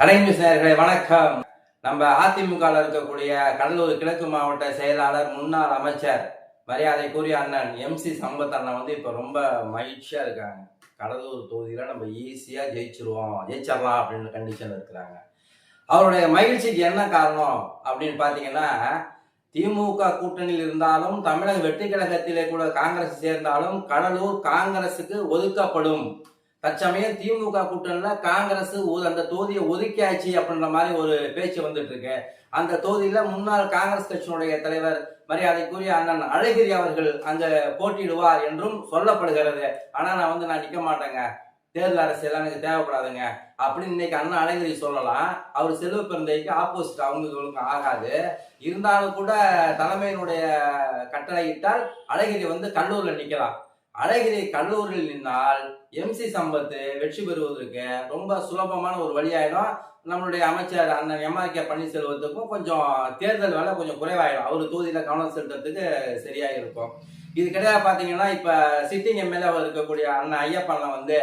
கலைஞர் நேர்களை வணக்கம். நம்ம அதிமுக இருக்கக்கூடிய கடலூர் கிழக்கு மாவட்ட செயலாளர் முன்னாள் அமைச்சர் மரியாதைக்குரிய அண்ணன் எம்சி சம்பத் அண்ணன் வந்து இப்போ ரொம்ப மகிழ்ச்சியா இருக்காங்க. கடலூர் தொகுதியில நம்ம ஈஸியா ஜெயிச்சிருவோம். ஜெயிச்சிடலாம் அப்படின்னு கண்டிஷன் இருக்கிறாங்க. அவருடைய மகிழ்ச்சிக்கு என்ன காரணம் அப்படின்னு பார்த்தீங்கன்னா திமுக கூட்டணியில் இருந்தாலும் தமிழக வெற்றி கழகத்திலே கூட காங்கிரஸ் சேர்ந்தாலும் கடலூர் காங்கிரசுக்கு ஒதுக்கப்படும். தற்சமயம் திமுக கூட்டணியில காங்கிரஸ் அந்த தொகுதியை ஒதுக்கியாச்சு அப்படின்ற மாதிரி ஒரு பேச்சு வந்துட்டு இருக்கு. அந்த தொகுதியில முன்னாள் காங்கிரஸ் கட்சியினுடைய தலைவர் மரியாதைக்குரிய அண்ணன் அழகிரி அவர்கள் அங்க போட்டியிடுவார் என்றும் சொல்லப்படுகிறது. ஆனா நான் வந்து நான் நிக்க மாட்டேங்க. தேர்தல் அரசியல் எனக்கு தேவைப்படாதுங்க. அப்படின்னு இன்னைக்கு அண்ணன் அழகிரி சொல்லலாம். அவர் செல்வ பிறந்தைக்கு ஆப்போசிட் அவங்களுக்கு ஆகாது. இருந்தாலும் கூட தலைமையினுடைய கட்டளையிட்டால் அழகிரி வந்து கல்லூரில் நிக்கலாம். அழகிரி கடலூரில் நின்னால் எம்சி சம்பத்து வெற்றி பெறுவதற்கு ரொம்ப சுலபமான ஒரு வழியாயிடும். நம்மளுடைய அமைச்சர் அண்ணன் எம்ஆர் கே பன்னீர்செல்வத்துக்கும் கொஞ்சம் தேர்தல் வேலை கொஞ்சம் குறைவாயிடும். அவர் தொகுதியில் கவனம் செலுத்துறதுக்கு சரியாக இருக்கும் இது கிடையாது பார்த்தீங்கன்னா இப்போ சிட்டிங் எம்எல்ஏ இருக்கக்கூடிய அண்ணன் ஐயப்பன் வந்து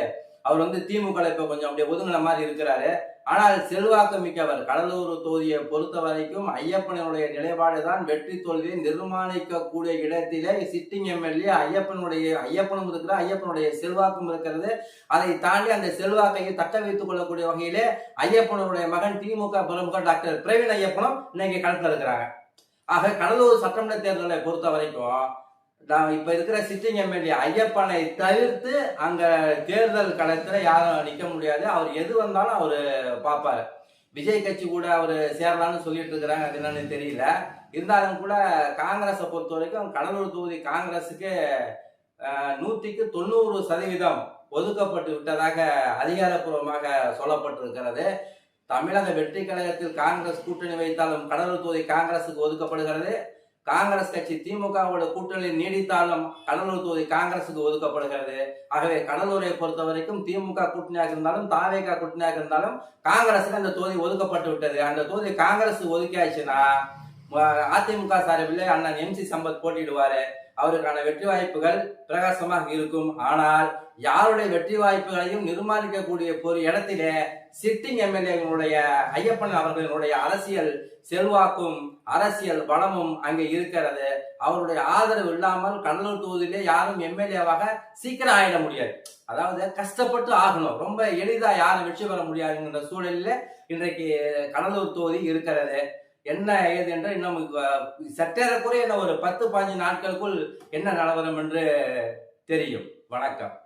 அவர் வந்து திமுக இப்ப கொஞ்சம் அப்படியே ஒதுங்கின மாதிரி இருக்கிறாரு. ஆனால் செல்வாக்கு மிக்கவர். கடலூர் தொகுதியை பொறுத்த வரைக்கும் ஐயப்பனுடைய நிலைப்பாடு தான் வெற்றி தோல்வியை நிர்மாணிக்கக்கூடிய இடத்திலே சிட்டிங் எம்எல்ஏ ஐயப்பனுடைய ஐயப்பனும் இருக்கிற ஐயப்பனுடைய செல்வாக்கும் இருக்கிறது. அதை தாண்டி அந்த செல்வாக்கையை தக்க வைத்துக் கொள்ளக்கூடிய வகையிலே ஐயப்பனுடைய மகன் திமுக பிரமுகர் டாக்டர் பிரவீன் ஐயப்பனும் இன்னைக்கு களத்தில் இருக்கிறாங்க. ஆக கடலூர் சட்டமன்ற தேர்தலை பொறுத்த வரைக்கும் நான் இப்ப இருக்கிற சிட்டிங் எம்எல்ஏ ஐயப்பனை தவிர்த்து அங்க தேர்தல் களத்துல யாரும் நிக்க முடியாது. அவர் எது வந்தாலும் அவரு பார்ப்பாரு. விஜய் கட்சி கூட அவர் சேரலாம்னு சொல்லிட்டு இருக்கிறாங்க. அது என்னன்னு தெரியல. இருந்தாலும் கூட காங்கிரஸை பொறுத்த வரைக்கும் கடலூர் தொகுதி காங்கிரஸுக்கு நூற்றிக்கு நூத்திக்கு தொண்ணூறு சதவீதம் ஒதுக்கப்பட்டு விட்டதாக அதிகாரப்பூர்வமாக சொல்லப்பட்டிருக்கிறது. தமிழக வெற்றி கழகத்தில் காங்கிரஸ் கூட்டணி வைத்தாலும் கடலூர் தொகுதி காங்கிரசுக்கு ஒதுக்கப்படுகிறது. காங்கிரஸ் கட்சி திமுகவோட கூட்டணி நீடித்தாலும் கடலூர் தொகுதி காங்கிரசுக்கு ஒதுக்கப்படுகிறது. ஆகவே கடலூரை பொறுத்த வரைக்கும் திமுக கூட்டணியாக இருந்தாலும் தாவேகா கூட்டணியாக இருந்தாலும் காங்கிரசுக்கு அந்த தொகுதி ஒதுக்கப்பட்டு விட்டது. அந்த தொகுதி காங்கிரஸ் ஒதுக்கியாச்சுன்னா அதிமுக சார்பில் அண்ணன் எம்சி சம்பத் போட்டிடுவாரு அவருக்கான வெற்றி வாய்ப்புகள் பிரகாசமாக இருக்கும். ஆனால் யாருடைய வெற்றி வாய்ப்புகளையும் நிர்மாணிக்கக்கூடிய ஒரு இடத்திலே சிட்டிங் எம்எல்ஏகளுடைய ஐயப்பன் அவர்களுடைய அரசியல் செல்வாக்கும் அரசியல் பலமும் அங்கே இருக்கிறது. அவருடைய ஆதரவு இல்லாமல் கடலூர் தொகுதியிலே யாரும் எம்எல்ஏவாக சீக்கிரம் ஆயிட முடியாது. அதாவது கஷ்டப்பட்டு ஆகணும். ரொம்ப எளிதா யாரும் வெற்றி பெற முடியாதுங்கிற சூழலில் இன்றைக்கு கடலூர் தொகுதி இருக்கிறது. என்ன ஏது என்று இன்னும் சற்றேறக்குறைய இன்னும் ஒரு பத்து பாஞ்சு நாட்களுக்குள் என்ன நிலவரம் என்று தெரியும். வணக்கம்.